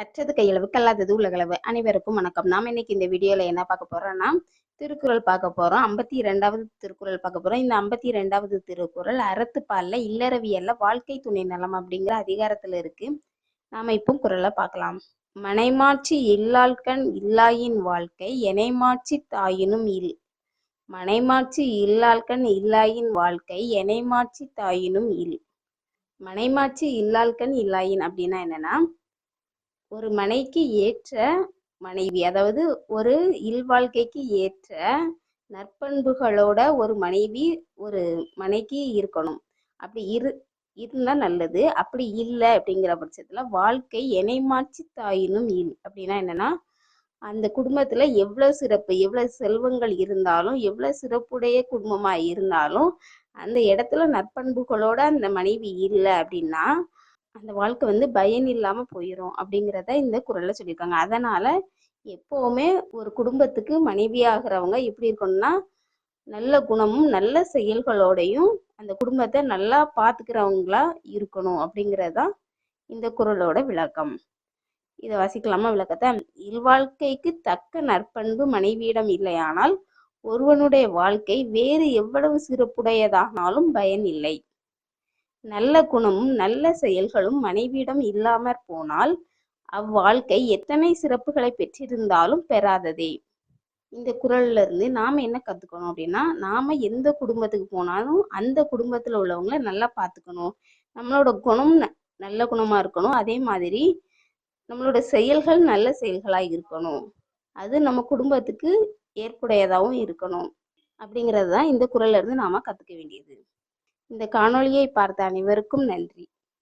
கற்றது கையளவு கல்லாதது உலகளவு அனைவருக்கும் வணக்கம். நாம இன்னைக்கு இந்த வீடியோல என்ன பார்க்க போறோம்னா திருக்குறள் பார்க்க போறோம். ஐம்பத்தி இரண்டாவது திருக்குறள் பார்க்க போறோம். இந்த ஐம்பத்தி இரண்டாவது திருக்குறள் அறத்துப்பால்ல இல்லறவியல்ல வாழ்க்கை துணை நலம் அப்படிங்கிற அதிகாரத்துல இருக்கு. நாம இப்போ குறளை பார்க்கலாம். மனைமாட்சி இல்லாள்கண் இல்லாயின் வாழ்க்கை எனைமாட்சி தாயினும் இல். மனைமாட்சி இல்லாள்கண் இல்லாயின் வாழ்க்கை எனைமாட்சி தாயினும் இல். மனைமாட்சி இல்லாள்கண் இல்லாயின் அப்படின்னா என்னன்னா ஒரு மனைக்கு ஏற்ற மனைவி அதாவது ஒரு இல்வாழ்க்கைக்கு ஏற்ற நற்பண்புகளோட ஒரு மனைவி ஒரு மனைக்கு இருக்கணும். அப்படி இரு இருந்தா நல்லது. அப்படி இல்லை அப்படிங்கிற பட்சத்துல வாழ்க்கை எனைமாட்சி தாயினும் இல் அப்படின்னா என்னன்னா அந்த குடும்பத்துல எவ்வளவு சிறப்பு எவ்வளவு செல்வங்கள் இருந்தாலும் எவ்வளவு சிறப்புடைய குடும்பமா இருந்தாலும் அந்த இடத்துல நற்பண்புகளோட அந்த மனைவி இல்லை அப்படின்னா அந்த வாழ்க்கை வந்து பயன் இல்லாம போயிடும் அப்படிங்கிறத இந்த குரல்ல சொல்லியிருக்காங்க. அதனால எப்போவுமே ஒரு குடும்பத்துக்கு மனைவியாகிறவங்க எப்படி இருக்கணும்னா நல்ல குணமும் நல்ல செயல்களோடையும் அந்த குடும்பத்தை நல்லா பாத்துக்கிறவங்களா இருக்கணும் அப்படிங்கறதுதான் இந்த குரலோட விளக்கம். இதை வாசிக்கலாமா விளக்கத்தை? இல்வாழ்க்கைக்கு தக்க நற்பண்பு மனைவியிடம் இல்லையானால் ஒருவனுடைய வாழ்க்கை வேறு எவ்வளவு சிறப்புடையதானாலும் பயன் இல்லை. நல்ல குணமும் நல்ல செயல்களும் மனைவியிடம் இல்லாமற் போனால் அவ்வாழ்க்கை எத்தனை சிறப்புகளை பெற்றிருந்தாலும் பெறாததே. இந்த குரல்ல இருந்து நாம என்ன கத்துக்கணும் அப்படின்னா நாம எந்த குடும்பத்துக்கு போனாலும் அந்த குடும்பத்துல உள்ளவங்கள நல்லா பார்த்துக்கணும் நம்மளோட குணம் ந- நல்ல குணமா இருக்கணும். அதே மாதிரி நம்மளோட செயல்கள் நல்ல செயல்களா இருக்கணும். அது நம்ம குடும்பத்துக்கு ஏற்புடையதாகவும் இருக்கணும். அப்படிங்கிறது தான் இந்த குரல்ல இருந்து நாம கத்துக்க வேண்டியது. இந்த காணொளியை பார்த்த அனைவருக்கும் நன்றி.